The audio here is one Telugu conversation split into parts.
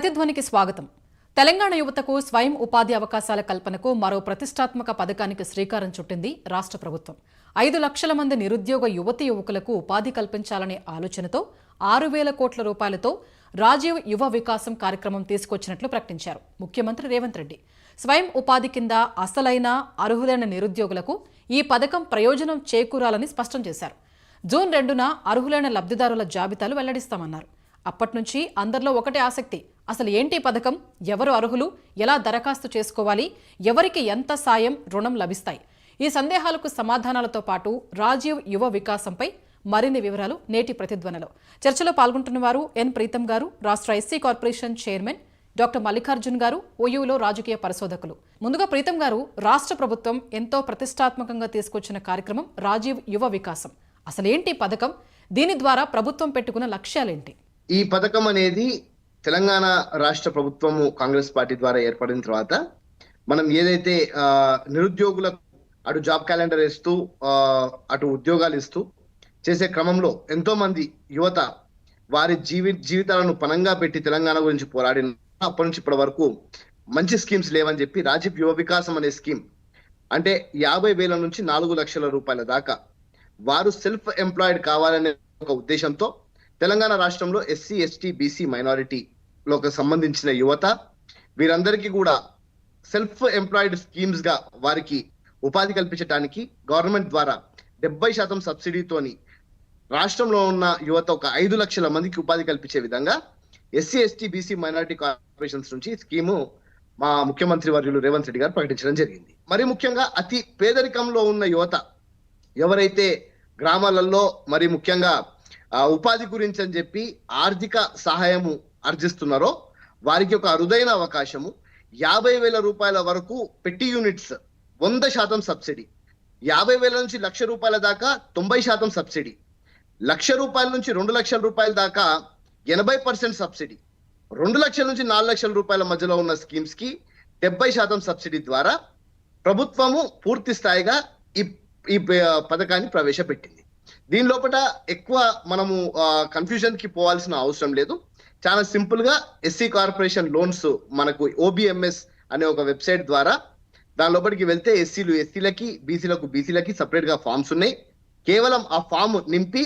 ప్రతిధ్వనికి స్వాగతం. తెలంగాణ యువతకు స్వయం ఉపాధి అవకాశాల కల్పనకు మరో ప్రతిష్టాత్మక పథకానికి శ్రీకారం చుట్టింది రాష్ట్ర ప్రభుత్వం. ఐదు లక్షల మంది నిరుద్యోగ యువతి యువకులకు ఉపాధి కల్పించాలనే ఆలోచనతో ఆరు వేల కోట్ల రూపాయలతో రాజీవ్ యువ వికాసం కార్యక్రమం తీసుకొచ్చినట్లు ప్రకటించారు ముఖ్యమంత్రి రేవంత్ రెడ్డి. స్వయం ఉపాధి కింద అసలైన అర్హులైన నిరుద్యోగులకు ఈ పథకం ప్రయోజనం చేకూరాలని స్పష్టం చేశారు. జూన్ రెండున అర్హులైన లబ్ధిదారుల జాబితాలు వెల్లడిస్తామన్నారు. అప్పటి నుంచి అందరిలో ఒకటే ఆసక్తి అసలు ఏంటి పథకం? ఎవరు అర్హులు? ఎలా దరఖాస్తు చేసుకోవాలి? ఎవరికి ఎంత సాయం రుణం లభిస్తాయి? ఈ సందేహాలకు సమాధానాలతో పాటు రాజీవ్ యువ వికాసంపై మరిన్ని వివరాలు నేటి ప్రతిధ్వనిలో. చర్చలో పాల్గొంటున్న వారు ఎన్ ప్రీతం గారు రాష్ట్ర SC corporation chairman doctor Mallikarjun గారు ఓయూలో రాజకీయ పరిశోధకులు. ముందుగా ప్రీతం గారు రాష్ట్ర ప్రభుత్వం ఎంతో ప్రతిష్టాత్మకంగా తీసుకొచ్చిన కార్యక్రమం రాజీవ్ యువ వికాసం. అసలేంటి పథకం? దీని ద్వారా ప్రభుత్వం పెట్టుకున్న లక్ష్యాలేంటి? ఈ పథకం అనేది తెలంగాణ రాష్ట్ర ప్రభుత్వము కాంగ్రెస్ పార్టీ ద్వారా ఏర్పడిన తర్వాత మనం ఏదైతే నిరుద్యోగుల నిరుద్యోగులకు అటు జాబ్ క్యాలెండర్ ఇస్తూ అటు ఉద్యోగాలు ఇస్తూ చేసే క్రమంలో ఎంతో మంది యువత వారి జీవి జీవితాలను పనంగా పెట్టి తెలంగాణ గురించి పోరాడిన అప్పటి నుంచి ఇప్పటి వరకు మంచి స్కీమ్స్ లేవని చెప్పి రాజీవ్ యువ వికాసం అనే స్కీమ్ అంటే యాభై వేల నుంచి నాలుగు లక్షల రూపాయల దాకా వారు సెల్ఫ్ ఎంప్లాయిడ్ కావాలనే ఒక ఉద్దేశంతో తెలంగాణ రాష్ట్రంలో ఎస్సీ ఎస్టీ బీసీ మైనారిటీలోకి సంబంధించిన యువత వీరందరికీ కూడా సెల్ఫ్ ఎంప్లాయిడ్ స్కీమ్స్గా వారికి ఉపాధి కల్పించడానికి గవర్నమెంట్ ద్వారా డెబ్బై శాతం సబ్సిడీతోని రాష్ట్రంలో ఉన్న యువత ఒక ఐదు లక్షల మందికి ఉపాధి కల్పించే విధంగా SC ST BC minority corporations నుంచి స్కీము మా ముఖ్యమంత్రి వర్యులు రేవంత్ రెడ్డి గారు ప్రకటించడం జరిగింది. మరి ముఖ్యంగా అతి పేదరికంలో ఉన్న యువత ఎవరైతే గ్రామాలలో మరి ముఖ్యంగా ఉపాధి గురించి అని చెప్పి ఆర్థిక సహాయము అర్జిస్తున్నారో వారికి ఒక అరుదైన అవకాశము. యాభై వేల రూపాయల వరకు పెట్టి యూనిట్స్ వంద శాతం సబ్సిడీ. యాభై వేల నుంచి లక్ష రూపాయల దాకా తొంభై శాతం సబ్సిడీ. లక్ష రూపాయల నుంచి రెండు లక్షల రూపాయల దాకా ఎనభై పర్సెంట్ సబ్సిడీ. రెండు లక్షల నుంచి నాలుగు లక్షల రూపాయల మధ్యలో ఉన్న స్కీమ్స్కి డెబ్బై శాతం సబ్సిడీ ద్వారా ప్రభుత్వము పూర్తి స్థాయిగా ఈ ఈ పథకాన్ని ప్రవేశపెట్టింది. దీని లోపల ఎక్కువ మనము కన్ఫ్యూజన్కి పోవాల్సిన అవసరం లేదు. చాలా సింపుల్గా ఎస్సీ కార్పొరేషన్ లోన్స్ మనకు ఓబిఎంఎస్ అనే ఒక వెబ్సైట్ ద్వారా దాని లోపలికి వెళ్తే ఎస్సీలు ఎస్సీలకి బీసీలకు బీసీలకి సపరేట్గా ఫామ్స్ ఉన్నాయి. కేవలం ఆ ఫామ్ నింపి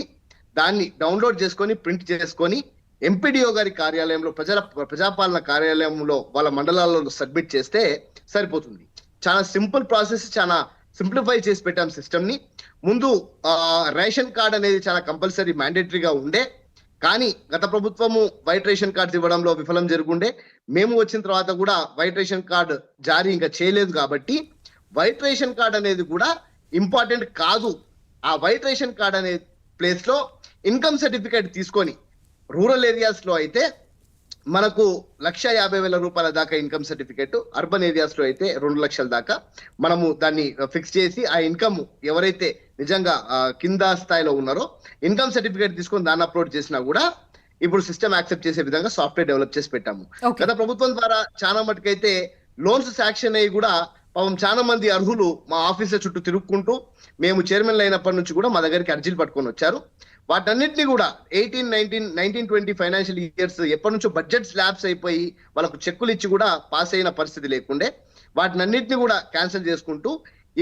దాన్ని డౌన్లోడ్ చేసుకొని ప్రింట్ చేసుకొని ఎంపీడీఓ గారి కార్యాలయంలో ప్రజల ప్రజాపాలన కార్యాలయంలో వాళ్ళ మండలాల్లో సబ్మిట్ చేస్తే సరిపోతుంది. చాలా సింపుల్ ప్రాసెస్ చాలా సింప్లిఫై చేసి పెట్టాం సిస్టమ్ని ముందు రేషన్ కార్డ్ అనేది చాలా కంపల్సరీ మ్యాండేటరీగా ఉండే. కానీ గత ప్రభుత్వము వైట్ రేషన్ కార్డ్స్ ఇవ్వడంలో విఫలం జరుగుండే. మేము వచ్చిన తర్వాత కూడా వైట్ రేషన్ కార్డు జారీ ఇంకా చేయలేదు కాబట్టి వైట్ రేషన్ కార్డ్ అనేది కూడా ఇంపార్టెంట్ కాదు. ఆ వైట్ రేషన్ కార్డ్ అనే ప్లేస్లో ఇన్కమ్ సర్టిఫికేట్ తీసుకొని రూరల్ ఏరియాస్లో అయితే మనకు లక్ష యాభై వేల రూపాయల దాకా ఇన్కమ్ సర్టిఫికేట్ అర్బన్ ఏరియాస్లో అయితే రెండు లక్షల దాకా. మనము దాన్ని ఫిక్స్ చేసి ఆ ఇన్కమ్ ఎవరైతే నిజంగా కింద స్థాయిలో ఉన్నారో ఇన్కమ్ సర్టిఫికేట్ తీసుకొని దాన్ని అప్లోడ్ చేసినా కూడా ఇప్పుడు సిస్టమ్ యాక్సెప్ట్ చేసే విధంగా సాఫ్ట్వేర్ డెవలప్ చేసి పెట్టాము. గత ప్రభుత్వం ద్వారా చాలా మటుకైతే లోన్స్ శాంక్షన్ అయ్యి కూడా పాపం చాలా మంది అర్హులు మా ఆఫీసుల చుట్టూ తిరుక్కుంటూ మేము చైర్మన్ అయినప్పటి నుంచి కూడా మా దగ్గరికి అర్జీలు పట్టుకొని వచ్చారు. వాటన్నిటిని కూడా eighteen nineteen nineteen twenty financial years ఎప్పటి నుంచో బడ్జెట్ స్లాబ్స్ అయిపోయి వాళ్ళకు చెక్కులు ఇచ్చి కూడా పాస్ అయిన పరిస్థితి లేకుండే. వాటినన్నిటిని కూడా క్యాన్సిల్ చేసుకుంటూ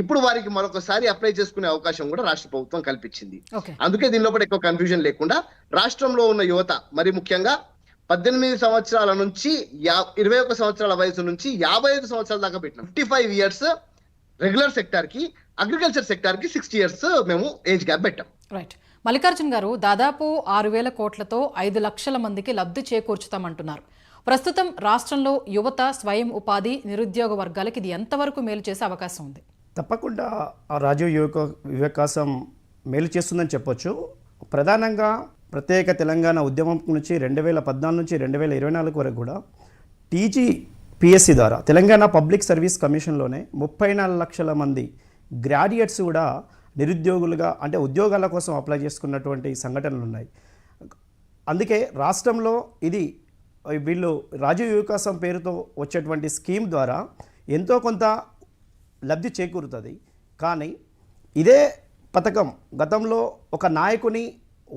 ఇప్పుడు వారికి మరొకసారి అప్లై చేసుకునే అవకాశం కూడా రాష్ట్ర ప్రభుత్వం కల్పించింది. అందుకే దీనిలో ఎక్కువ కన్ఫ్యూజన్ లేకుండా రాష్ట్రంలో ఉన్న యువత మరి ముఖ్యంగా పద్దెనిమిది సంవత్సరాల నుంచి ఇరవై ఒక సంవత్సరాల వయసు నుంచి యాభై ఐదు సంవత్సరాల దాకా పెట్టినాం. ఫిఫ్టీ ఫైవ్ ఇయర్స్ రెగ్యులర్ సెక్టార్కి అగ్రికల్చర్ సెక్టార్కి సిక్స్టీ ఇయర్స్ మేము ఏజ్ గ్యాప్ పెట్టాం. రైట్ మల్లికార్జున్ గారు దాదాపు ఆరు వేల కోట్లతో ఐదు లక్షల మందికి లబ్ధి చేకూర్చుతామంటున్నారు. ప్రస్తుతం రాష్ట్రంలో యువత స్వయం ఉపాధి నిరుద్యోగ వర్గాలకి ఇది ఎంతవరకు మేలు చేసే అవకాశం ఉంది? తప్పకుండా ఆ రాజీవ్ యువక వికాసం మేలు చేస్తుందని చెప్పొచ్చు. ప్రధానంగా ప్రత్యేక తెలంగాణ ఉద్యమం నుంచి రెండు వేల పద్నాలుగు నుంచి రెండు వేల ఇరవై నాలుగు వరకు కూడా టీజీ పిఎస్సి ద్వారా తెలంగాణ పబ్లిక్ సర్వీస్ కమిషన్లోనే ముప్పై నాలుగు లక్షల మంది గ్రాడ్యుయేట్స్ కూడా నిరుద్యోగులుగా అంటే ఉద్యోగాల కోసం అప్లై చేసుకున్నటువంటి సంఘటనలు ఉన్నాయి. అందుకే రాష్ట్రంలో ఇది వీళ్ళు రాజీవ్ వికాసం పేరుతో వచ్చేటువంటి స్కీమ్ ద్వారా ఎంతో కొంత లబ్ధి చేకూరుతుంది. కానీ ఇదే పథకం గతంలో ఒక నాయకుని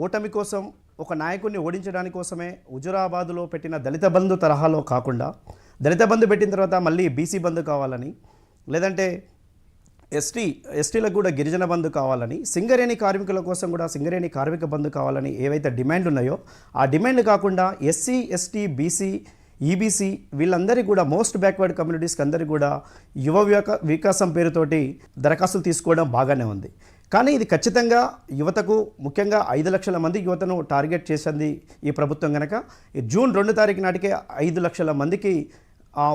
ఓటమి కోసం ఒక నాయకుడిని ఓడించడాని కోసమే హుజురాబాద్లో పెట్టిన దళిత బంధు తరహాలో కాకుండా దళిత బంధు పెట్టిన తర్వాత మళ్ళీ బీసీ బంధు కావాలని లేదంటే ఎస్టీ ఎస్టీలకు కూడా గిరిజన బంధు కావాలని సింగరేణి కార్మికుల కోసం కూడా సింగరేణి కార్మిక బంధు కావాలని ఏవైతే డిమాండ్ ఉన్నాయో ఆ డిమాండ్ కాకుండా ఎస్సీ ఎస్టీ బీసీ ఈబీసీ వీళ్ళందరికీ కూడా మోస్ట్ బ్యాక్వర్డ్ కమ్యూనిటీస్కి అందరికీ కూడా యువ వికాసం పేరుతోటి దరఖాస్తులు తీసుకోవడం బాగానే ఉంది. కానీ ఇది ఖచ్చితంగా యువతకు ముఖ్యంగా ఐదు లక్షల మంది యువతను టార్గెట్ చేసింది ఈ ప్రభుత్వం కనుక జూన్ రెండు తారీఖు నాటికే ఐదు లక్షల మందికి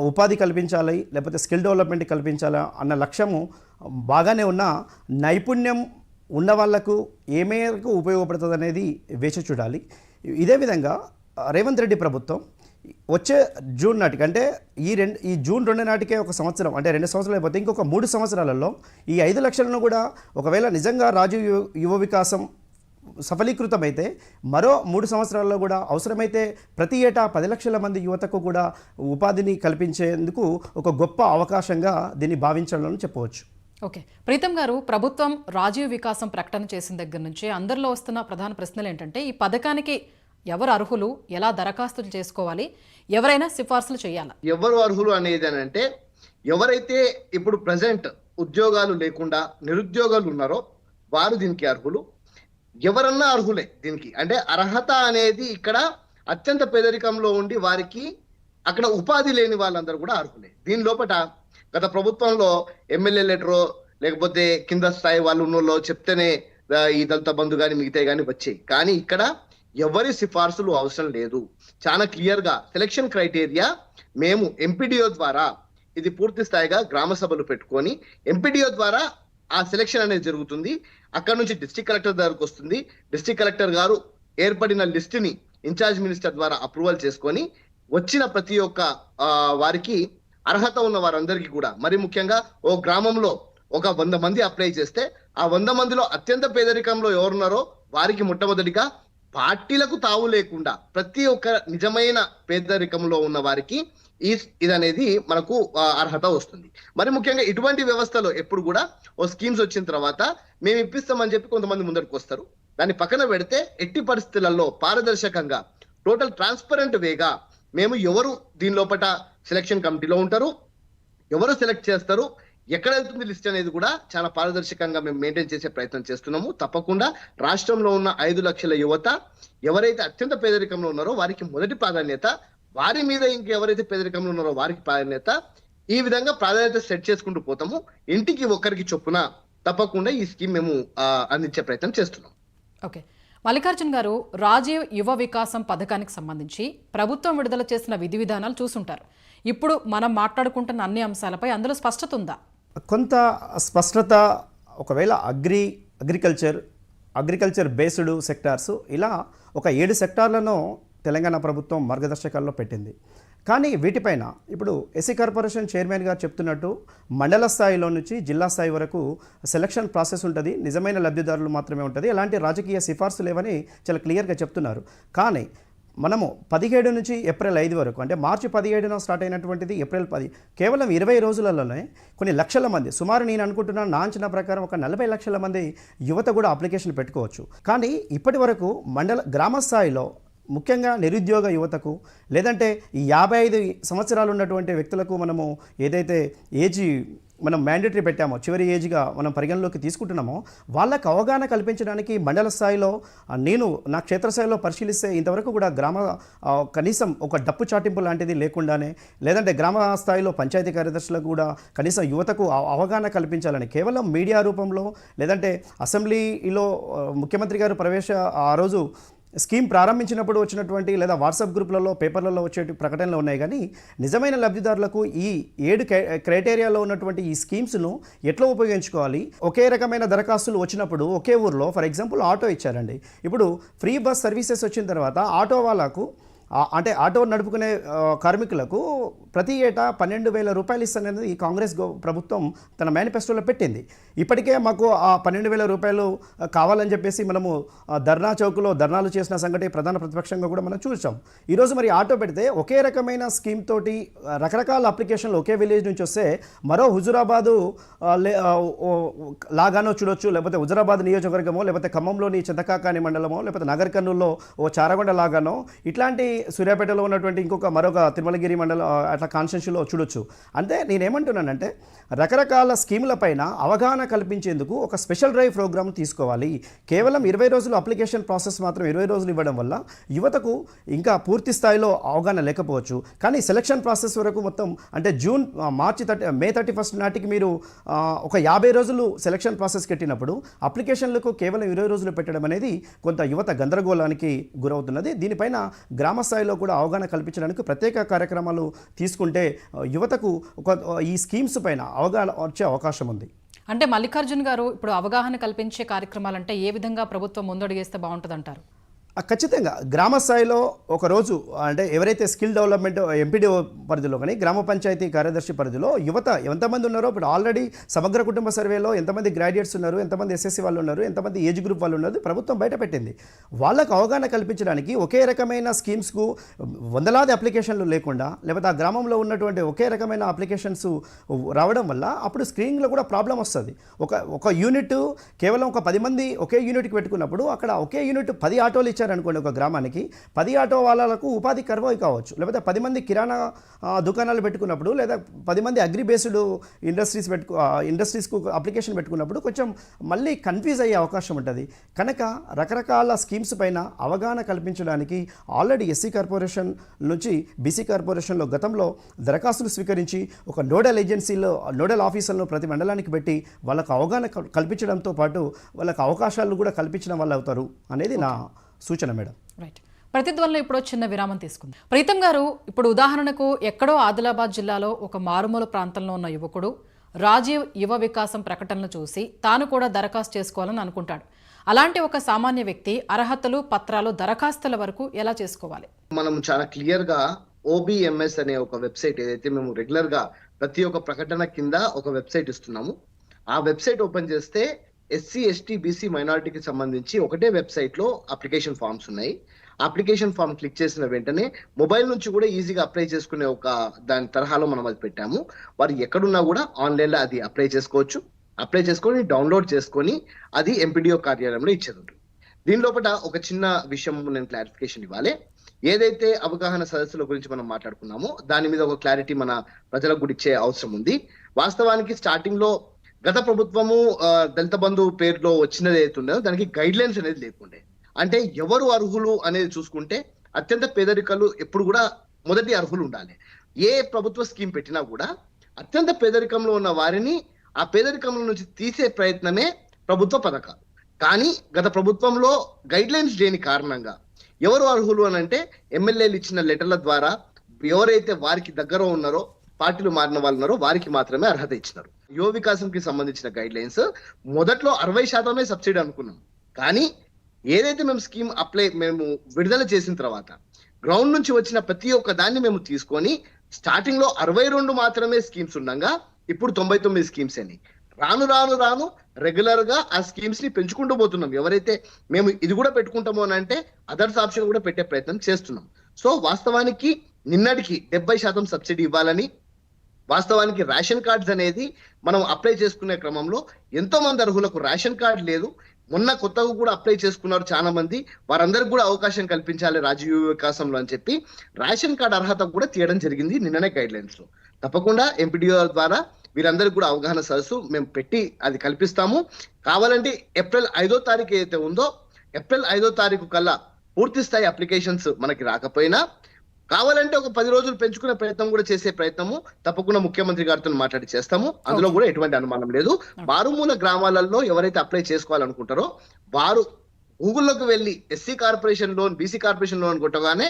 ఉపాధి కల్పించాలి లేకపోతే స్కిల్ డెవలప్మెంట్ కల్పించాలా అన్న లక్ష్యము బాగానే ఉన్న నైపుణ్యం ఉన్న వాళ్ళకు ఏ మేరకు ఉపయోగపడుతుంది అనేది వేచి చూడాలి. ఇదే విధంగా రేవంత్ రెడ్డి ప్రభుత్వం వచ్చే జూన్ నాటికి అంటే ఈ రెండు ఈ జూన్ రెండు నాటికే ఒక సంవత్సరం అంటే రెండు సంవత్సరాలు అయిపోతే ఇంకొక మూడు సంవత్సరాలలో ఈ ఐదు లక్షలను కూడా ఒకవేళ నిజంగా రాజీవ్ యువ- యువ వికాసం సఫలీకృతమైతే మరో మూడు సంవత్సరాల్లో కూడా అవసరమైతే ప్రతి ఏటా పది లక్షల మంది యువతకు కూడా ఉపాధిని కల్పించేందుకు ఒక గొప్ప అవకాశంగా దీన్ని భావించాలని చెప్పవచ్చు. ఓకే. ప్రీతం గారు ప్రభుత్వం రాజీవ్ వికాసం ప్రకటన చేసిన దగ్గర నుంచి అందరిలో వస్తున్న ప్రధాన ప్రశ్నలు ఏంటంటే ఈ పథకానికి ఎవరు అర్హులు ఎలా దరఖాస్తులు చేసుకోవాలి ఎవరైనా సిఫార్సులు చేయాలా? ఎవరు అర్హులు అనేది అని అంటే ఎవరైతే ఇప్పుడు ప్రజెంట్ ఉద్యోగాలు లేకుండా నిరుద్యోగాలు ఉన్నారో వారు దీనికి అర్హులు. ఎవరన్నా అర్హులే దీనికి. అంటే అర్హత అనేది ఇక్కడ అత్యంత పేదరికంలో ఉండి వారికి అక్కడ ఉపాధి లేని వాళ్ళందరూ కూడా అర్హులే. దీని లోపల గత ప్రభుత్వంలో ఎమ్మెల్యే లెటరో లేకపోతే కింద స్థాయి వాళ్ళు ఉన్నోళ్ళు చెప్తేనే ఈ దళిత బంధు కానీ మిగతాయి కానీ వచ్చాయి. కానీ ఇక్కడ ఎవరి సిఫార్సులు అవసరం లేదు. చాలా క్లియర్గా సెలక్షన్ క్రైటీరియా మేము ఎంపీడీఓ ద్వారా ఇది పూర్తి స్థాయిగా గ్రామ సభలు పెట్టుకొని ఎంపీడీఓ ద్వారా ఆ సెలక్షన్ అనేది జరుగుతుంది. అక్కడ నుంచి డిస్టిక్ కలెక్టర్ దగ్గరకు వస్తుంది. డిస్టిక్ కలెక్టర్ గారు ఏర్పడిన లిస్ట్ని ఇన్ఛార్జ్ మినిస్టర్ ద్వారా అప్రూవల్ చేసుకొని వచ్చిన ప్రతి ఒక్క వారికి అర్హత ఉన్న వారందరికీ కూడా మరి ముఖ్యంగా ఓ గ్రామంలో ఒక వంద మంది అప్లై చేస్తే ఆ వంద మందిలో అత్యంత పేదరికంలో ఎవరున్నారో వారికి మొట్టమొదటిగా పార్టీలకు తావు లేకుండా ప్రతి ఒక్క నిజమైన పేదరికంలో ఉన్న వారికి ఈ ఇది అనేది మనకు అర్హత వస్తుంది. మరి ముఖ్యంగా ఇటువంటి వ్యవస్థలో ఎప్పుడు కూడా ఓ స్కీమ్స్ వచ్చిన తర్వాత మేము ఇప్పిస్తామని చెప్పి కొంతమంది ముందరికి వస్తారు. దాన్ని పక్కన పెడితే ఎట్టి పరిస్థితులలో పారదర్శకంగా టోటల్ ట్రాన్స్పరెంట్ వేగా మేము ఎవరు దీని లోపట సెలక్షన్ కమిటీలో ఉంటారు ఎవరు సెలెక్ట్ చేస్తారు ఎక్కడ వెళ్తుంది లిస్ట్ అనేది కూడా చాలా పారదర్శకంగా మేము మెయింటైన్ చేసే ప్రయత్నం చేస్తున్నాము. తప్పకుండా రాష్ట్రంలో ఉన్న ఐదు లక్షల యువత ఎవరైతే అత్యంత పేదరికంలో ఉన్నారో వారికి మొదటి ప్రాధాన్యత వారి మీద ఇంకెవరైతే పేదరికంలో ఉన్నారో వారికి ప్రాధాన్యత ఈ విధంగా ప్రాధాన్యత సెట్ చేసుకుంటూ పోతాము. ఇంటికి ఒక్కరికి చొప్పున తప్పకుండా ఈ స్కీమ్ మేము అందించే ప్రయత్నం చేస్తున్నాం. ఓకే. మల్లికార్జున్ గారు రాజీవ్ యువ వికాసం పథకానికి సంబంధించి ప్రభుత్వం విడుదల చేసిన విధి విధానాలు చూసుంటారు. ఇప్పుడు మనం మాట్లాడుకుంటున్న అన్ని అంశాలపై అందులో స్పష్టత ఉందా? కొంత స్పష్టత ఒకవేళ agri agriculture agriculture based sectors ఇలా ఒక ఏడు సెక్టార్లను తెలంగాణ ప్రభుత్వం మార్గదర్శకాల్లో పెట్టింది. కానీ వీటిపైన ఇప్పుడు ఎస్సీ కార్పొరేషన్ చైర్మన్ గారు చెప్తున్నట్టు మండల స్థాయిలో నుంచి జిల్లా స్థాయి వరకు సెలక్షన్ ప్రాసెస్ ఉంటుంది. నిజమైన లబ్ధిదారులు మాత్రమే ఉంటుంది. ఎలాంటి రాజకీయ సిఫార్సు లేవని చాలా క్లియర్గా చెప్తున్నారు. కానీ మనము పదిహేడు నుంచి ఏప్రిల్ ఐదు వరకు అంటే మార్చి పదిహేడున స్టార్ట్ అయినటువంటిది ఏప్రిల్ పది కేవలం ఇరవై రోజులలోనే కొన్ని లక్షల మంది సుమారు నేను అనుకుంటున్నాను నా అంచనా ప్రకారం ఒక నలభై లక్షల మంది యువత కూడా అప్లికేషన్ పెట్టుకోవచ్చు. కానీ ఇప్పటి వరకు మండల గ్రామ స్థాయిలో ముఖ్యంగా నిరుద్యోగ యువతకు లేదంటే ఈ యాభై ఐదు సంవత్సరాలు ఉన్నటువంటి వ్యక్తులకు మనము ఏదైతే ఏజ్ మనం మ్యాండేటరీ పెట్టామో చివరి ఏజ్గా మనం పరిగణలోకి తీసుకుంటున్నామో వాళ్ళకు అవగాహన కల్పించడానికి మండల స్థాయిలో నేను నా క్షేత్రస్థాయిలో పరిశీలిస్తే ఇంతవరకు కూడా గ్రామ కనీసం ఒక డప్పు చాటింపు లాంటిది లేకుండానే లేదంటే గ్రామ స్థాయిలో పంచాయతీ కార్యదర్శులకు కూడా కనీసం యువతకు అవ- అవగాహన కల్పించాలని కేవలం మీడియా రూపంలో లేదంటే అసెంబ్లీలో ముఖ్యమంత్రి గారు ప్రవేశ ఆ రోజు స్కీమ్ ప్రారంభించినప్పుడు వచ్చినటువంటి లేదా వాట్సాప్ గ్రూపులలో పేపర్లలో వచ్చే ప్రకటనలు ఉన్నాయి. కానీ నిజమైన లబ్ధిదారులకు ఈ ఏడు క్రై- క్రైటీరియాలో ఉన్నటువంటి ఈ స్కీమ్స్ను ఎట్లా ఉపయోగించుకోవాలి? ఒకే రకమైన దరఖాస్తులు వచ్చినప్పుడు ఒకే ఊర్లో ఫర్ ఎగ్జాంపుల్ ఆటో ఇచ్చారండి. ఇప్పుడు ఫ్రీ బస్ సర్వీసెస్ వచ్చిన తర్వాత ఆటో వాళ్ళకు అంటే ఆటో నడుపుకునే కార్మికులకు ప్రతి ఏటా పన్నెండు వేల రూపాయలు ఇస్తాననేది ఈ కాంగ్రెస్ ప్రభుత్వం తన మేనిఫెస్టోలో పెట్టింది. ఇప్పటికే మాకు ఆ పన్నెండు వేల రూపాయలు కావాలని చెప్పేసి మనము ధర్నా చౌక్లో ధర్నాలు చేసిన సంగతి ప్రధాన ప్రతిపక్షంగా కూడా మనం చూసాం. ఈరోజు మరి ఆటో పెడితే ఒకే రకమైన స్కీమ్ తోటి రకరకాల అప్లికేషన్లు ఒకే విలేజ్ నుంచి వస్తే మరో హుజురాబాదు లే- లాగానో చూడొచ్చు లేకపోతే హుజురాబాద్ నియోజకవర్గమో లేకపోతే ఖమ్మంలోని చింతకాకాని మండలమో లేకపోతే నగర్ కర్నూల్లో ఓ చారగొండ లాగానో ఇట్లాంటి సూర్యాపేటలో ఉన్నటువంటి ఇంకొక మరొక తిరుమలగిరి మండలం అట్లా కాన్స్టిట్యూన్సీలో చూడొచ్చు. అంటే నేనేమంటున్నానంటే రకరకాల స్కీముల పైన అవగాహన కల్పించేందుకు ఒక స్పెషల్ డ్రైవ్ ప్రోగ్రామ్ తీసుకోవాలి. కేవలం ఇరవై రోజులు అప్లికేషన్ ప్రాసెస్ మాత్రం ఇరవై రోజులు ఇవ్వడం వల్ల యువతకు ఇంకా పూర్తి స్థాయిలో అవగాహన లేకపోవచ్చు. కానీ సెలక్షన్ ప్రాసెస్ వరకు మొత్తం అంటే June March thirty May thirty first నాటికి మీరు ఒక యాభై రోజులు సెలక్షన్ ప్రాసెస్ పెట్టినప్పుడు అప్లికేషన్లకు కేవలం ఇరవై రోజులు పెట్టడం అనేది కొంత యువత గందరగోళానికి గురవుతున్నది. దీనిపైన గ్రామ స్థాయిలో కూడా అవగాహన కల్పించడానికి ప్రత్యేక కార్యక్రమాలు తీసుకుంటే యువతకు ఒక ఈ స్కీమ్స్ పైన అవగాహన వచ్చే అవకాశం ఉంది. అంటే మల్లికార్జున్ గారు ఇప్పుడు అవగాహన కల్పించే కార్యక్రమాలంటే ఏ విధంగా ప్రభుత్వం ముందడుగేస్తే బాగుంటుందంటారు? అంటారు ఖచ్చితంగా గ్రామ స్థాయిలో ఒక రోజు అంటే ఎవరైతే స్కిల్ డెవలప్మెంట్ ఎంపీడీఓ పరిధిలో కానీ గ్రామ పంచాయతీ కార్యదర్శి పరిధిలో యువత ఎంతమంది ఉన్నారో ఇప్పుడు ఆల్రెడీ సమగ్ర కుటుంబ సర్వేలో ఎంతమంది గ్రాడ్యుయేట్స్ ఉన్నారు ఎంతమంది ఎస్ఎస్సీ వాళ్ళు ఉన్నారు ఎంతమంది ఏజ్ గ్రూప్ వాళ్ళు ఉన్నారు ప్రభుత్వం బయటపెట్టింది. వాళ్ళకు అవగాహన కల్పించడానికి ఒకే రకమైన స్కీమ్స్కు వందలాది అప్లికేషన్లు లేకుండా లేకపోతే ఆ గ్రామంలో ఉన్నటువంటి ఒకే రకమైన అప్లికేషన్స్ రావడం వల్ల అప్పుడు స్క్రీనింగ్లో కూడా ప్రాబ్లం వస్తుంది. ఒక ఒక యూనిట్ కేవలం ఒక పది మంది ఒకే యూనిట్కి పెట్టుకున్నప్పుడు అక్కడ ఒకే యూనిట్ పది ఆటోలు ఇచ్చారనుకోండి ఒక గ్రామానికి పది ఆటో వాళ్ళకు ఉపాధి కరువు కావచ్చు. లేకపోతే పది మంది కిరాణా దుకాణాలు పెట్టుకున్నప్పుడు లేదా పది మంది అగ్రి బేస్డ్ ఇండస్ట్రీస్ పెట్టుకు ఇండస్ట్రీస్కు అప్లికేషన్ పెట్టుకున్నప్పుడు కొంచెం మళ్ళీ కన్ఫ్యూజ్ అయ్యే అవకాశం ఉంటుంది. కనుక రకరకాల స్కీమ్స్ పైన అవగాహన కల్పించడానికి ఆల్రెడీ ఎస్సీ కార్పొరేషన్ నుంచి బీసీ కార్పొరేషన్లో గతంలో దరఖాస్తులు స్వీకరించి ఒక నోడల్ ఏజెన్సీలో నోడల్ ఆఫీసర్లను ప్రతి మండలానికి పెట్టి వాళ్ళకు అవగాహన కల్పించడంతో పాటు వాళ్ళకు అవకాశాలు కూడా కల్పించడం వల్ల అవుతారు అనేది నా సూచన మేడం. రైట్ ప్రతిధ్వనిలో ఇప్పుడు చిన్న విరామం తీసుకుంది. ప్రీతం గారు ఇప్పుడు ఉదాహరణకు ఎక్కడో ఆదిలాబాద్ జిల్లాలో ఒక మారుమూల ప్రాంతంలో ఉన్న యువకుడు రాజీవ్ యువ వికాసం ప్రకటనలు చూసి తాను కూడా దరఖాస్తు చేసుకోవాలని అనుకుంటాడు. అలాంటి ఒక సామాన్య వ్యక్తి అర్హతలు పత్రాలు దరఖాస్తుల వరకు ఎలా చేసుకోవాలి? మనం చాలా క్లియర్గా ఓబిఎంఎస్ అనే ఒక వెబ్సైట్ ఏదైతే మేము రెగ్యులర్గా ప్రతి ఒక్క ప్రకటన కింద ఒక వెబ్సైట్ ఇస్తున్నాము. ఆ వెబ్సైట్ ఓపెన్ చేస్తే ఎస్సీ ఎస్టీ బీసీ మైనారిటీకి సంబంధించి ఒకటే వెబ్సైట్లో అప్లికేషన్ ఫామ్స్ ఉన్నాయి. అప్లికేషన్ ఫామ్ క్లిక్ చేసిన వెంటనే మొబైల్ నుంచి కూడా ఈజీగా అప్లై చేసుకునే ఒక దాని తరహాలో మనం అది పెట్టాము. వారు ఎక్కడున్నా కూడా ఆన్లైన్లో అది అప్లై చేసుకోవచ్చు. అప్లై చేసుకొని డౌన్లోడ్ చేసుకొని అది ఎంపీడీఓ కార్యాలయంలో ఇచ్చేది ఉంటుంది దీని లోపల ఒక చిన్న విషయం నేను క్లారిఫికేషన్ ఇవ్వాలి. ఏదైతే అవగాహన సదస్సుల గురించి మనం మాట్లాడుకున్నామో దాని మీద ఒక క్లారిటీ మన ప్రజలకు కూడా ఇచ్చే అవసరం ఉంది. వాస్తవానికి స్టార్టింగ్లో గత ప్రభుత్వము దళిత బంధు పేరులో వచ్చినది ఏదైతే దానికి గైడ్ లైన్స్ అనేది లేకుండే. అంటే ఎవరు అర్హులు అనేది చూసుకుంటే అత్యంత పేదరికలు ఎప్పుడు కూడా మొదటి అర్హులు ఉండాలి. ఏ ప్రభుత్వ స్కీమ్ పెట్టినా కూడా అత్యంత పేదరికంలో ఉన్న వారిని ఆ పేదరికంలో నుంచి తీసే ప్రయత్నమే ప్రభుత్వ పథకాలు కానీ గత ప్రభుత్వంలో గైడ్ లైన్స్ లేని కారణంగా ఎవరు అర్హులు అని అంటే ఎమ్మెల్యేలు ఇచ్చిన లెటర్ల ద్వారా ఎవరైతే వారికి దగ్గర ఉన్నారో పార్టీలు మారిన వాళ్ళు ఉన్నారో వారికి మాత్రమే అర్హత ఇచ్చినారు. యువ వికాసంకి సంబంధించిన గైడ్ లైన్స్ మొదట్లో అరవై శాతమే సబ్సిడీ అనుకున్నాం. కానీ ఏదైతే మేము స్కీమ్ అప్లై మేము విడుదల చేసిన తర్వాత గ్రౌండ్ నుంచి వచ్చిన ప్రతి ఒక్క దాన్ని మేము తీసుకొని స్టార్టింగ్లో అరవై రెండు మాత్రమే స్కీమ్స్ ఉండగా ఇప్పుడు తొంభై తొమ్మిది స్కీమ్స్ అని రాను రాను రాను రెగ్యులర్గా ఆ స్కీమ్స్ని పెంచుకుంటూ పోతున్నాం. ఎవరైతే మేము ఇది కూడా పెట్టుకుంటామో అని అంటే అదర్స్ ఆప్షన్ కూడా పెట్టే ప్రయత్నం చేస్తున్నాం. సో వాస్తవానికి నిన్నటికి డెబ్బై శాతం సబ్సిడీ ఇవ్వాలని వాస్తవానికి రేషన్ కార్డ్స్ అనేది మనం అప్లై చేసుకునే క్రమంలో ఎంతో మంది అర్హులకు రేషన్ కార్డ్ లేదు. మొన్న కొత్తగా కూడా అప్లై చేసుకున్నారు చాలా మంది వారందరికి కూడా అవకాశం కల్పించాలి రాజీవ్ వికాసంలో అని చెప్పి రేషన్ కార్డ్ అర్హత కూడా తీయడం జరిగింది నిన్ననే గైడ్ లైన్స్లో. తప్పకుండా ఎంపీడీఓ ద్వారా వీరందరికీ కూడా అవగాహన సదస్సు మేము పెట్టి అది కల్పిస్తాము. కావాలంటే ఏప్రిల్ ఐదో తారీఖు ఏదైతే ఉందో ఏప్రిల్ ఐదో తారీఖు కల్లా పూర్తి స్థాయి అప్లికేషన్స్ మనకి రాకపోయినా కావాలంటే ఒక పది రోజులు పెంచుకునే ప్రయత్నం కూడా చేసే ప్రయత్నము తప్పకుండా ముఖ్యమంత్రి గారితో మాట్లాడి చేస్తాము. అందులో కూడా ఎటువంటి అనుమానం లేదు. మారుమూల గ్రామాలలో ఎవరైతే అప్లై చేసుకోవాలనుకుంటారో వారు గూగుల్లోకి వెళ్ళి SC corporation loan BC corporation loan కొట్టగానే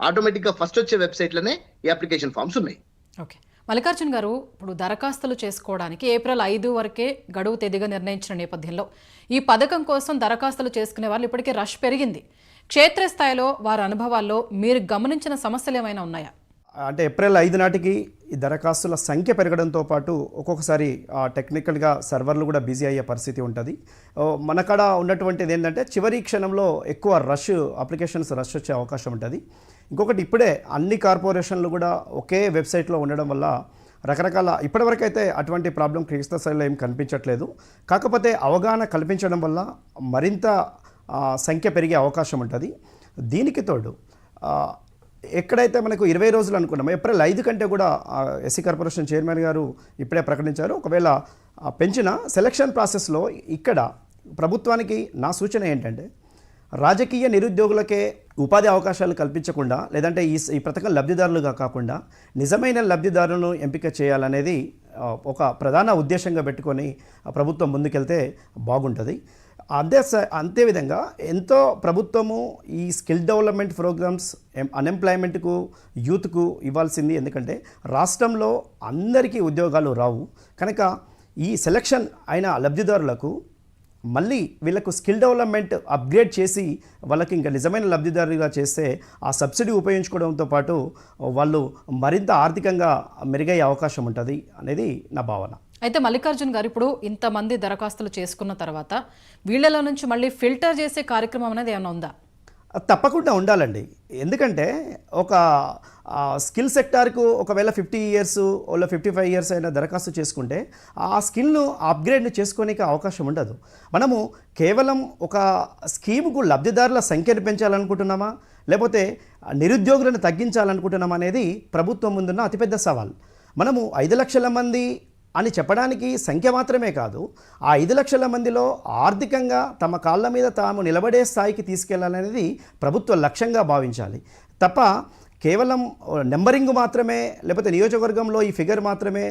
ఆటోమేటిక్గా ఫస్ట్ వచ్చే వెబ్సైట్లోనే ఈ అప్లికేషన్ ఫామ్స్ ఉన్నాయి. ఓకే. మల్లికార్జున్ గారు ఇప్పుడు దరఖాస్తులు చేసుకోవడానికి ఏప్రిల్ ఐదు వరకే గడువు తేదీగా నిర్ణయించిన నేపథ్యంలో ఈ పథకం కోసం దరఖాస్తులు చేసుకునే వాళ్ళు ఇప్పటికే రష్ పెరిగింది. క్షేత్రస్థాయిలో వారి అనుభవాల్లో మీరు గమనించిన సమస్యలు ఏమైనా ఉన్నాయా? అంటే ఏప్రిల్ ఐదు నాటికి ఈ దరఖాస్తుల సంఖ్య పెరగడంతో పాటు ఒక్కొక్కసారి ఆ, టెక్నికల్గా సర్వర్లు కూడా బిజీ అయ్యే పరిస్థితి ఉంటుంది. మన కాడ ఉన్నటువంటిది ఏంటంటే చివరి క్షణంలో ఎక్కువ రష్ అప్లికేషన్స్ రష్ వచ్చే అవకాశం ఉంటుంది. ఇంకొకటి ఇప్పుడే అన్ని కార్పొరేషన్లు కూడా ఒకే వెబ్సైట్లో ఉండడం వల్ల రకరకాల ఇప్పటివరకు అయితే అటువంటి ప్రాబ్లం క్రీస్తు స్థాయిలో ఏం కనిపించట్లేదు. కాకపోతే అవగాహన కల్పించడం వల్ల మరింత సంఖ్య పెరిగే అవకాశం ఉంటుంది. దీనికి తోడు ఎక్కడైతే మనకు ఇరవై రోజులు అనుకున్నాము ఏప్రిల్ ఐదు కంటే కూడా ఎస్సీ కార్పొరేషన్ చైర్మన్ గారు ఇప్పుడే ప్రకటించారు. ఒకవేళ పెంచిన సెలక్షన్ ప్రాసెస్లో ఇక్కడ ప్రభుత్వానికి నా సూచన ఏంటంటే రాజకీయ నిరుద్యోగులకే ఉపాధి అవకాశాలు కల్పించకుండా లేదంటే ఈ ఈ పథకం లబ్ధిదారులుగా కాకుండా నిజమైన లబ్ధిదారులను ఎంపిక చేయాలనేది ఒక ప్రధాన ఉద్దేశంగా పెట్టుకొని ప్రభుత్వం ముందుకెళ్తే బాగుంటుంది. అదే అంతేవిధంగా అంతే విధంగా ఎంతో ప్రభుత్వము ఈ స్కిల్ డెవలప్మెంట్ ప్రోగ్రామ్స్ అన్ఎంప్లాయ్మెంట్కు యూత్కు ఇవ్వాల్సింది ఎందుకంటే రాష్ట్రంలో అందరికీ ఉద్యోగాలు రావు. కనుక ఈ సెలక్షన్ అయిన లబ్ధిదారులకు మళ్ళీ వీళ్ళకు స్కిల్ డెవలప్మెంట్ అప్గ్రేడ్ చేసి వాళ్ళకి ఇంకా నిజమైన లబ్ధిదారుగా చేస్తే ఆ సబ్సిడీ ఉపయోగించుకోవడంతో పాటు వాళ్ళు మరింత ఆర్థికంగా మెరుగయ్యే అవకాశం ఉంటుంది అనేది నా భావన. అయితే మల్లికార్జున్ గారు ఇప్పుడు ఇంతమంది దరఖాస్తులు చేసుకున్న తర్వాత వీళ్ళలో నుంచి మళ్ళీ ఫిల్టర్ చేసే కార్యక్రమం అనేది ఏమైనా ఉందా? తప్పకుండా ఉండాలండి. ఎందుకంటే ఒక స్కిల్ సెక్టార్కు ఒకవేళ ఫిఫ్టీ ఇయర్స్ లేదా ఫిఫ్టీ ఫైవ్ ఇయర్స్ అయినా దరఖాస్తు చేసుకుంటే ఆ స్కిల్ను అప్గ్రేడ్ చేసుకోనికి అవకాశం ఉండదు. మనము కేవలం ఒక స్కీముకు లబ్ధిదారుల సంఖ్యను పెంచాలనుకుంటున్నామా? లేకపోతే నిరుద్యోగులను తగ్గించాలనుకుంటున్నామా అనేది ప్రభుత్వం ముందున్న అతిపెద్ద సవాల్. మనము ఐదు లక్షల మంది అని చెప్పడానికి సంఖ్య మాత్రమే కాదు ఆ ఐదు లక్షల మందిలో ఆర్థికంగా తమ కాళ్ళ మీద తాము నిలబడే స్థాయికి తీసుకెళ్ళాలనేది ప్రభుత్వ లక్ష్యంగా భావించాలి. తప్ప కేవలం నెంబరింగ్ మాత్రమే లేకపోతే నియోజకవర్గంలో ఈ ఫిగర్ మాత్రమే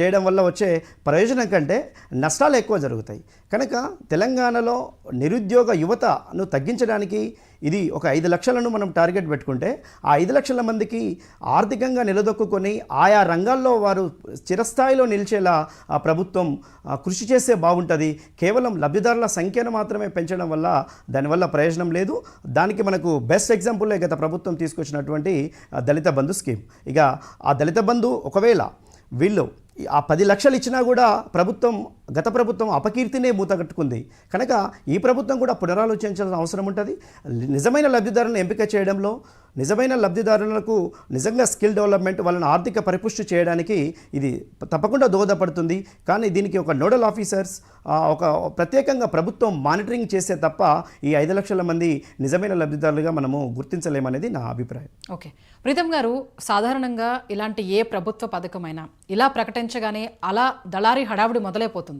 చేయడం వల్ల వచ్చే ప్రయోజనం కంటే నష్టాలు ఎక్కువ జరుగుతాయి. కనుక తెలంగాణలో నిరుద్యోగ యువతను తగ్గించడానికి ఇది ఒక ఐదు లక్షలను మనం టార్గెట్ పెట్టుకుంటే ఆ ఐదు లక్షల మందికి ఆర్థికంగా నిలదొక్కుని ఆయా రంగాల్లో వారు చిరస్థాయిలో నిలిచేలా ఆ ప్రభుత్వం కృషి చేస్తే బాగుంటుంది. కేవలం లబ్ధిదారుల సంఖ్యను మాత్రమే పెంచడం వల్ల దానివల్ల ప్రయోజనం లేదు. దానికి మనకు బెస్ట్ ఎగ్జాంపుల్లే గత ప్రభుత్వం తీసుకొచ్చినటువంటి దళిత బంధు స్కీమ్. ఇక ఆ దళిత బంధు ఒకవేళ వీళ్ళు ఆ పది లక్షలు ఇచ్చినా కూడా ప్రభుత్వం గత ప్రభుత్వం అపకీర్తినే మూతగట్టుకుంది. కనుక ఈ ప్రభుత్వం కూడా పునరాలోచించాల్సిన అవసరం ఉంటుంది. నిజమైన లబ్ధిదారులను ఎంపిక చేయడంలో నిజమైన లబ్ధిదారులకు నిజంగా స్కిల్ డెవలప్మెంట్ వాళ్ళని ఆర్థిక పరిపుష్టి చేయడానికి ఇది తప్పకుండా దోహదపడుతుంది. కానీ దీనికి ఒక నోడల్ ఆఫీసర్స్ ఒక ప్రత్యేకంగా ప్రభుత్వం మానిటరింగ్ చేస్తే తప్ప ఈ ఐదు లక్షల మంది నిజమైన లబ్ధిదారులుగా మనము గుర్తించలేమనేది నా అభిప్రాయం. ఓకే. ప్రీతం గారు సాధారణంగా ఇలాంటి ఏ ప్రభుత్వ పథకమైనా ఇలా ప్రకటించగానే అలా దళారీ హడావుడి మొదలైపోతుంది.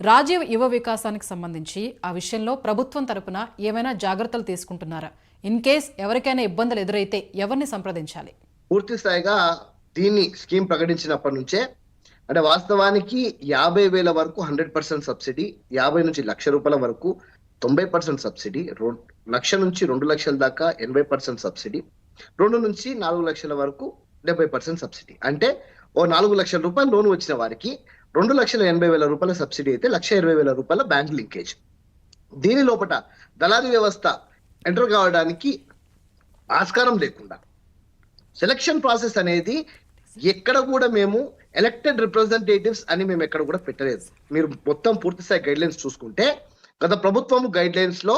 రాజీవ్ యువ వికాసానికి సంబంధించి ఆ విషయంలో ప్రభుత్వం తరపున ఏమైనా జాగ్రత్తలు తీసుకుంటున్నారా? ఇన్ కేస్ ఎవరికైనా ఇబ్బందులు ఎదురైతే ఎవరిని సంప్రదించాలి? పూర్తి స్థాయిగా దీన్ని స్కీమ్ ప్రకటించినప్పటి నుంచే అంటే వాస్తవానికి యాభై వేల వరకు హండ్రెడ్ పర్సెంట్ సబ్సిడీ యాభై నుంచి లక్ష రూపాయల వరకు తొంభై పర్సెంట్ సబ్సిడీ రొ- లక్ష నుంచి రెండు లక్షల దాకా ఎనభై పర్సెంట్ సబ్సిడీ రెండు నుంచి నాలుగు లక్షల వరకు డెబ్బై పర్సెంట్ సబ్సిడీ. అంటే ఓ నాలుగు లక్షల రూపాయలు లోన్ వచ్చిన వారికి రెండు లక్షల ఎనభై వేల రూపాయల సబ్సిడీ అయితే లక్ష ఇరవై వేల రూపాయల బ్యాంక్ లింకేజ్. దీని లోపల దళారీ వ్యవస్థ ఎంటర్ కావడానికి ఆస్కారం లేకుండా సెలక్షన్ ప్రాసెస్ అనేది ఎక్కడ కూడా మేము ఎలక్టెడ్ రిప్రజెంటేటివ్స్ అని మేము ఎక్కడ కూడా పెట్టలేదు. మీరు మొత్తం పూర్తి స్థాయి గైడ్ లైన్స్ చూసుకుంటే గత ప్రభుత్వం గైడ్ లైన్స్లో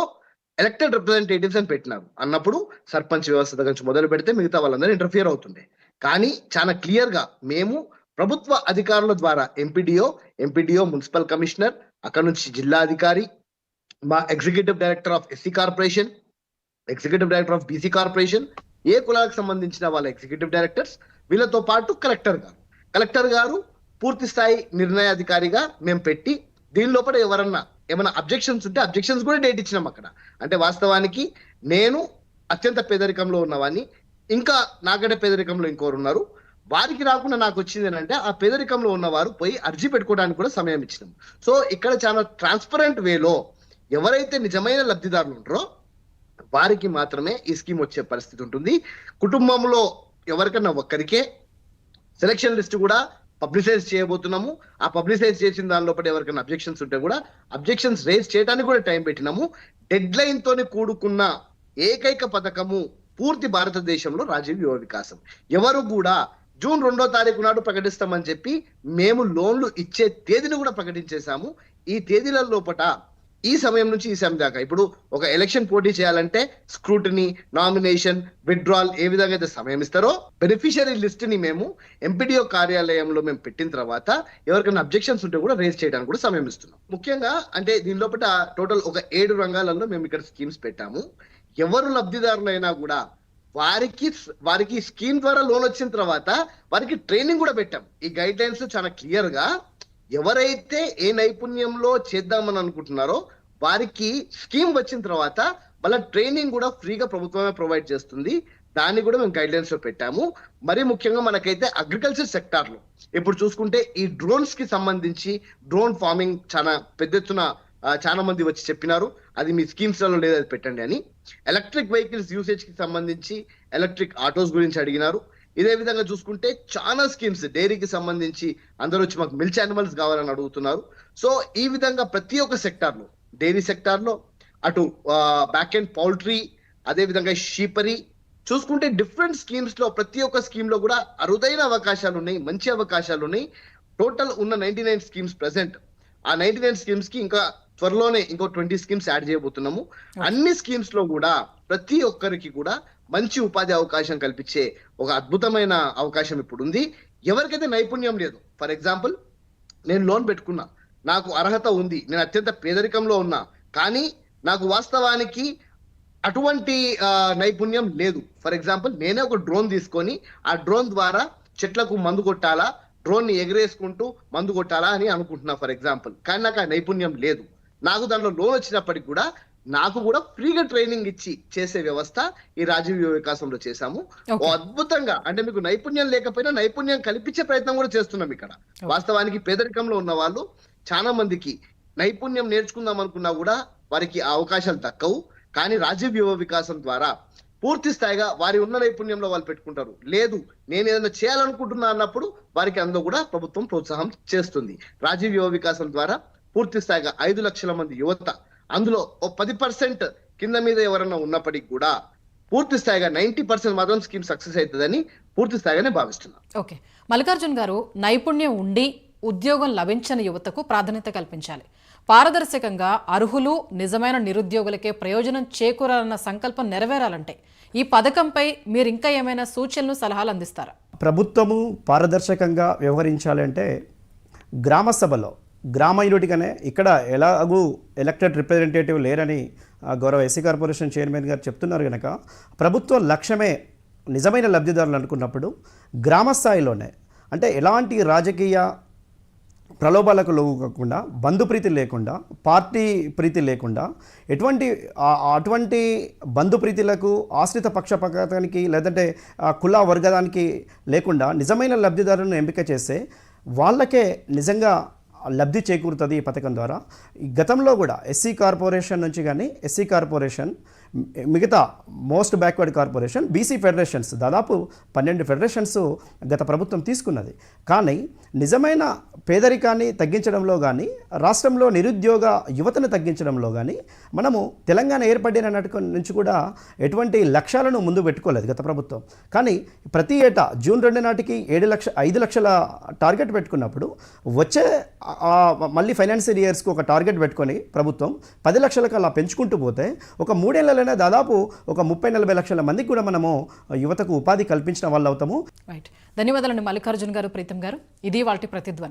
ఎలక్టెడ్ రిప్రజెంటేటివ్స్ అని పెట్టినారు. అన్నప్పుడు సర్పంచ్ వ్యవస్థ దగ్గర నుంచి మొదలు పెడితే మిగతా వాళ్ళందరూ ఇంటర్ఫియర్ అవుతుండే. కానీ చాలా క్లియర్గా మేము ప్రభుత్వ అధికారుల ద్వారా ఎంపీడీఓ ఎంపీడీఓ మున్సిపల్ కమిషనర్ అక్కడ నుంచి జిల్లా అధికారి మా executive director of SC corporation executive director of BC corporation ఏ కులాలకు సంబంధించిన వాళ్ళ ఎగ్జిక్యూటివ్ డైరెక్టర్స్ వీళ్ళతో పాటు కలెక్టర్ గారు. కలెక్టర్ గారు పూర్తి స్థాయి నిర్ణయాధికారిగా మేము పెట్టి దీని లోపల ఎవరన్నా ఏమైనా అబ్జెక్షన్స్ ఉంటే అబ్జెక్షన్స్ కూడా డేట్ ఇచ్చినాం అక్కడ. అంటే వాస్తవానికి నేను అత్యంత పేదరికంలో ఉన్నవాన్ని ఇంకా నాకంటే పేదరికంలో ఇంకోరు ఉన్నారు వారికి రాకుండా నాకు వచ్చింది ఏంటంటే ఆ పేదరికంలో ఉన్నవారు పోయి అర్జీ పెట్టుకోవడానికి కూడా సమయం ఇచ్చినాం. సో ఇక్కడ చాలా ట్రాన్స్పరెంట్ వేలో ఎవరైతే నిజమైన లబ్ధిదారులు ఉంటారో వారికి మాత్రమే ఈ స్కీమ్ వచ్చే పరిస్థితి ఉంటుంది. కుటుంబంలో ఎవరికన్నా ఒక్కరికే సెలక్షన్ లిస్ట్ కూడా పబ్లిసైజ్ చేయబోతున్నాము. ఆ పబ్లిసైజ్ చేసిన దాని లోపల ఎవరికైనా అబ్జెక్షన్స్ ఉంటే కూడా అబ్జెక్షన్స్ రేజ్ చేయడానికి కూడా టైం పెట్టినాము. డెడ్ లైన్ తోని కూడుకున్న ఏకైక పథకము పూర్తి భారతదేశంలో రాజీవ్ యువ వికాసం. ఎవరు కూడా జూన్ రెండో తారీఖు నాడు ప్రకటిస్తామని చెప్పి మేము లోన్లు ఇచ్చే తేదీని కూడా ప్రకటించేశాము. ఈ తేదీల లోపట ఈ సమయం నుంచి ఈ సమయం దాకా. ఇప్పుడు ఒక ఎలక్షన్ పోటీ చేయాలంటే స్క్రూటినీ నామినేషన్ విత్డ్రాల్ ఏ విధంగా అయితే సమయం ఇస్తారో బెనిఫిషియరీ లిస్ట్ని మేము ఎంపీడీఓ కార్యాలయంలో మేము పెట్టిన తర్వాత ఎవరికైనా అబ్జెక్షన్స్ ఉంటే కూడా రేజ్ చేయడానికి కూడా సమయం ఇస్తున్నాం. ముఖ్యంగా అంటే దీని లోపల టోటల్ ఒక ఏడు రంగాలలో మేము ఇక్కడ స్కీమ్స్ పెట్టాము. ఎవరు లబ్ధిదారులైనా కూడా వారికి వారికి స్కీమ్ ద్వారా లోన్ వచ్చిన తర్వాత వారికి ట్రైనింగ్ కూడా పెట్టాం. ఈ గైడ్ లైన్స్ చాలా క్లియర్గా ఎవరైతే ఏ నైపుణ్యంలో చేద్దామని అనుకుంటున్నారో వారికి స్కీమ్ వచ్చిన తర్వాత వాళ్ళ ట్రైనింగ్ కూడా ఫ్రీగా ప్రభుత్వమే ప్రొవైడ్ చేస్తుంది. దాన్ని కూడా మేము గైడ్ లైన్స్లో పెట్టాము. మరి ముఖ్యంగా మనకైతే అగ్రికల్చర్ సెక్టార్లో. ఇప్పుడు చూసుకుంటే ఈ డ్రోన్స్కి సంబంధించి డ్రోన్ ఫార్మింగ్ చాలా పెద్ద ఎత్తున చాలా మంది వచ్చి చెప్పినారు. అది మీ స్కీమ్స్లలో లేదు అది పెట్టండి అని. ఎలక్ట్రిక్ వెహికల్స్ యూసేజ్కి సంబంధించి ఎలక్ట్రిక్ ఆటోస్ గురించి అడిగినారు. ఇదే విధంగా చూసుకుంటే చాలా స్కీమ్స్ డైరీకి సంబంధించి అందరూ వచ్చి మాకు మిల్చ్ యానిమల్స్ కావాలని అడుగుతున్నారు. సో ఈ విధంగా ప్రతి ఒక్క సెక్టార్లో డైరీ సెక్టార్లో అటు బ్యాక్ అండ్ పౌల్ట్రీ అదే విధంగా షీపరీ చూసుకుంటే డిఫరెంట్ స్కీమ్స్లో ప్రతి ఒక్క స్కీమ్లో కూడా అరుదైన అవకాశాలు ఉన్నాయి మంచి అవకాశాలు ఉన్నాయి. టోటల్ ఉన్న నైన్టీ నైన్ స్కీమ్స్ ప్రెసెంట్ ఆ నైన్టీ నైన్ స్కీమ్స్కి ఇంకా త్వరలోనే ఇంకో ట్వంటీ స్కీమ్స్ యాడ్ చేయబోతున్నాము. అన్ని స్కీమ్స్లో కూడా ప్రతి ఒక్కరికి కూడా మంచి ఉపాధి అవకాశం కల్పించే ఒక అద్భుతమైన అవకాశం ఇప్పుడు ఉంది ఎవరికైతే నైపుణ్యం లేదు ఫర్ ఎగ్జాంపుల్ నేను లోన్ పెట్టుకున్నా నాకు అర్హత ఉంది నేను అత్యంత పేదరికంలో ఉన్నా కానీ నాకు వాస్తవానికి అటువంటి నైపుణ్యం లేదు. ఫర్ ఎగ్జాంపుల్ నేనే ఒక డ్రోన్ తీసుకొని ఆ డ్రోన్ ద్వారా చెట్లకు మందు కొట్టాలా డ్రోన్ని ఎగరేసుకుంటూ మందు కొట్టాలా అని అనుకుంటున్నా ఫర్ ఎగ్జాంపుల్. కానీ నాకు ఆ నైపుణ్యం లేదు. నాకు దాంట్లో లోన్ వచ్చినప్పటికి కూడా నాకు కూడా ఫ్రీగా ట్రైనింగ్ ఇచ్చి చేసే వ్యవస్థ ఈ రాజీవ్ యువ వికాసంలో చేశాము. అద్భుతంగా అంటే మీకు నైపుణ్యం లేకపోయినా నైపుణ్యం కల్పించే ప్రయత్నం కూడా చేస్తున్నాం ఇక్కడ. వాస్తవానికి పేదరికంలో ఉన్న వాళ్ళు చాలా మందికి నైపుణ్యం నేర్చుకుందాం అనుకున్నా కూడా వారికి ఆ అవకాశాలు దక్కవు. కానీ రాజీవ్ యువ వికాసం ద్వారా పూర్తి స్థాయిగా వారి ఉన్న నైపుణ్యంలో వాళ్ళు పెట్టుకుంటారు. లేదు నేను ఏదైనా చేయాలనుకుంటున్నా అన్నప్పుడు వారికి అందులో కూడా ప్రభుత్వం ప్రోత్సాహం చేస్తుంది. రాజీవ్ యువ వికాసం ద్వారా పూర్తి స్థాయిగా ఐదు లక్షల మంది యువత అందులో ఓ పది పర్సెంట్ కింద మీద ఎవరైనా ఉన్నప్పటికీ కూడా పూర్తి స్థాయిగా నైన్టీ పర్సెంట్ మాత్రం స్కీమ్ సక్సెస్ అవుతుందని పూర్తి స్థాయిగానే భావిస్తున్నాను ఓకే. మల్లికార్జున్ గారు నైపుణ్యం ఉండి ఉద్యోగం లభించని యువతకు ప్రాధాన్యత కల్పించాలి. పారదర్శకంగా అర్హులు నిజమైన నిరుద్యోగులకే ప్రయోజనం చేకూరాలన్న సంకల్పం నెరవేరాలంటే ఈ పథకంపై మీరు ఇంకా ఏమైనా సూచనలు సలహాలు అందిస్తారా? ప్రభుత్వము పారదర్శకంగా వ్యవహరించాలంటే గ్రామ సభలో గ్రామ యూనిట్గానే ఇక్కడ ఎలాగూ ఎలక్టెడ్ రిప్రజెంటేటివ్ లేరని గౌరవ ఎస్సీ కార్పొరేషన్ చైర్మన్ గారు చెప్తున్నారు కనుక ప్రభుత్వ లక్ష్యమే నిజమైన లబ్ధిదారులు అనుకున్నప్పుడు గ్రామ స్థాయిలోనే అంటే ఎలాంటి రాజకీయ ప్రలోభాలకు లోకుండా బంధుప్రీతి లేకుండా పార్టీ ప్రీతి లేకుండా ఎటువంటి అటువంటి బంధుప్రీతిలకు ఆశ్రిత పక్షపాతానికి లేదంటే కుల వర్గానికి లేకుండా నిజమైన లబ్ధిదారులను ఎంపిక చేస్తే వాళ్ళకే నిజంగా లబ్ధి చేకూరుతుంది ఈ పథకం ద్వారా. ఈ గతంలో కూడా ఎస్సీ కార్పొరేషన్ నుంచి కానీ ఎస్సీ కార్పొరేషన్ మిగతా most backward corporation BC federations దాదాపు పన్నెండు ఫెడరేషన్స్ గత ప్రభుత్వం తీసుకున్నది. కానీ నిజమైన పేదరికాన్ని తగ్గించడంలో కానీ రాష్ట్రంలో నిరుద్యోగ యువతను తగ్గించడంలో కానీ మనము తెలంగాణ ఏర్పడిన నుంచి కూడా ఎటువంటి లక్ష్యాలను ముందు పెట్టుకోలేదు గత ప్రభుత్వం. కానీ ప్రతి ఏటా జూన్ రెండు నాటికి ఏడు లక్ష ఐదు లక్షల టార్గెట్ పెట్టుకున్నప్పుడు వచ్చే మళ్ళీ ఫైనాన్షియల్ ఇయర్స్కి ఒక టార్గెట్ పెట్టుకొని ప్రభుత్వం పది లక్షలకు అలా పెంచుకుంటూ పోతే ఒక మూడేళ్ళలోనే దాదాపు ఒక ముప్పై నలభై లక్షల మందికి కూడా మనము యువతకు ఉపాధి కల్పించిన వాళ్ళు అవుతాము రైట్ ధన్యవాదాలండి మల్లికార్జున్ గారు ప్రీతం గారు. ఇది వాటి ప్రతిధ్వని.